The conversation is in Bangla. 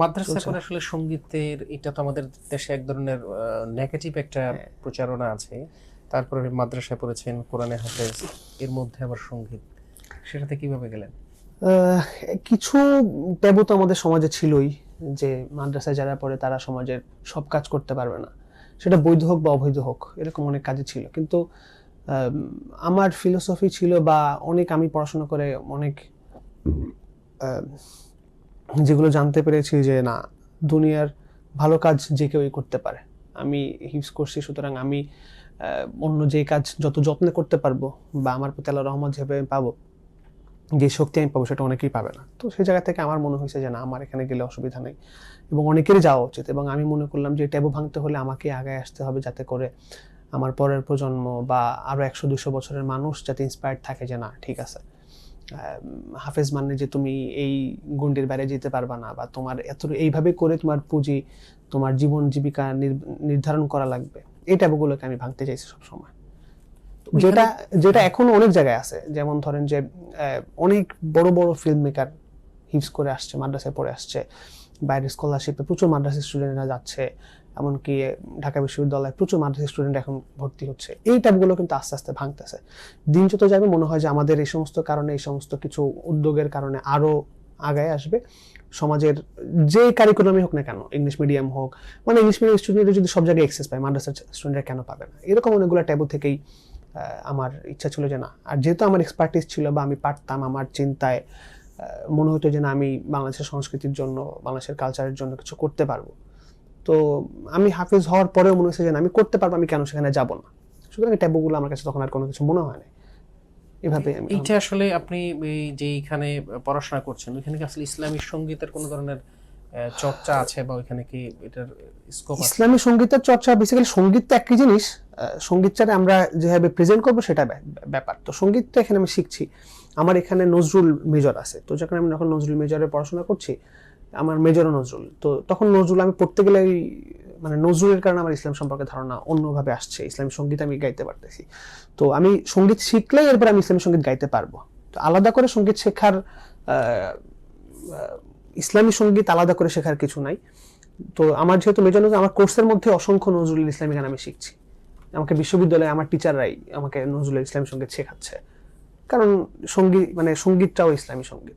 মাদ্রাসা করে আসলে সঙ্গীতের এটা তো আমাদের দেশে এক ধরনের নেগেটিভ একটা হ্যাঁ। প্রচারণা আছে। তারপরে মাদ্রাসায় পড়েছেন কোরআনে হাফেজ এর মধ্যে আবার সংগীত। সেটাতে কীভাবে গেলেন? কিছু ট্যাবু তো আমাদের সমাজে ছিলই যে মাদ্রাসায় যারা পড়ে তারা সমাজের সব কাজ করতে পারবে না। সেটা বৈধ হোক বা অবৈধ হোক এরকম অনেক কাজে ছিল। কিন্তু আমার ফিলোসফি ছিল বা অনেক আমি পড়াশোনা করে অনেক যেগুলো জানতে পেরেছি যে না, দুনিয়ার ভালো কাজ যে কেউই করতে পারে। আমি হিপস করছি, সুতরাং আমি অন্য যে কাজ যত যত্নে করতে পারব বা আমার প্রতি আল্লাহ রহমত যেভাবে আমি পাবো, যে শক্তি আমি পাবো সেটা অনেকেই পাবে না। তো সেই জায়গা থেকে আমার মনে হয়েছে যে না, আমার এখানে গেলে অসুবিধা নেই। এবং অনেকেরই যাওয়া উচিত। এবং আমি মনে করলাম যে ট্যাবু ভাঙতে হলে আমাকে আগে আসতে হবে যাতে করে আমার পরের প্রজন্ম বা আরও একশো দুশো বছরের মানুষ যাতে ইন্সপায়ার্ড থাকে যে না, ঠিক আছে। হাফেজ মানে যে তুমি এই গন্ডির বাইরে যেতে পারবা না বা তোমার এত এইভাবে করে তোমার পুঁজি তোমার জীবন জীবিকা নির- নির্ধারণ করা লাগবে। এই ট্যাবুগুলোকে আমি ভাঙতে চাইছি সবসময়। যেটা যেটা এখনও অনেক জায়গায় আছে। যেমন ধরেন যে অনেক বড় বড় ফিল্ম মেকার হিপস করে আসছে মাদ্রাসায় পড়ে আসছে বাইরের স্কলারশিপে প্রচুর মাদ্রাসা স্টুডেন্টরা যাচ্ছে। এমনকি ঢাকা বিশ্ববিদ্যালয়ে প্রচুর মাদ্রাসা স্টুডেন্ট এখন ভর্তি হচ্ছে। এই ট্যাবগুলো কিন্তু আস্তে আস্তে ভাঙতেছে। দিন যত যাবে মনে হয় যে আমাদের এই সমস্ত কারণে, এই সমস্ত কিছু উদ্যোগের কারণে আরও আগায় আসবে। সমাজের যে কারিকুলামই হোক না কেন ইংলিশ মিডিয়াম হোক মানে ইংলিশ মিডিয়াম স্টুডেন্টরা যদি সব জায়গায় এক্সেস পায় মাদ্রাসার স্টুডেন্টরা কেন পাবে না? এরকম অনেকগুলো ট্যাবু থেকেই আমার ইচ্ছা ছিল যে না। আর যেহেতু আমার এক্সপার্টিস ছিল বা আমি পারতাম আমার চিন্তায় মনে হতো যে না, আমি বাংলাদেশের সংস্কৃতির জন্য, বাংলাদেশের কালচারের জন্য কিছু করতে পারব। তো আমি হাফিজ হওয়ার পরেও মনে হচ্ছে যে আমি করতে পারব আমি কেন সেখানে যাব না? সুতরাং ট্যাবুগুলো আমার কাছে তখন আর কোনো কিছু মনে হয় না এভাবে আমি এইটা আসলে আপনি এই যে এইখানে পড়াশোনা করছেন ওইখানে কি আসলে ইসলামী সঙ্গীতের কোনো ধরনের চর্চা আছে বা ওইখানে কি এটার স্কোপ ইসলামী সঙ্গীতের চর্চা বেসিক্যালি সংগীত তো একই জিনিস আহ, সঙ্গীতটারে আমরা যেভাবে প্রেজেন্ট করব সেটা ব্যাপার। তো সঙ্গীতটা এখানে আমি শিখছি। আমার এখানে নজরুল মেজর আছে। তো যখন আমি যখন নজরুল মেজরে পড়াশোনা করছি আমার মেজরও নজরুল। তো তখন নজরুল, আমি পড়তে গেলে মানে নজরুলের কারণে আমার ইসলাম সম্পর্কে ধারণা অন্যভাবে আসছে। ইসলামী সংগীত আমি গাইতে পারতেছি। তো আমি সংগীত শিখলেই এরপর আমি ইসলামী সংগীত গাইতে পারব। তো আলাদা করে সংগীত শেখার ইসলামী সংগীত আলাদা করে শেখার কিছু নাই। তো আমার যেহেতু মেজর নজরুল, আমার কোর্সের মধ্যে অসংখ্য নজরুল ইসলামী গান আমি শিখছি। আমাকে বিশ্ববিদ্যালয়ে, আমার টিচাররাই আমাকে নজরুল ইসলামী সংগীত শেখাচ্ছে। কারণ সংগীত মানে সঙ্গীতটাও ইসলামী সংগীত।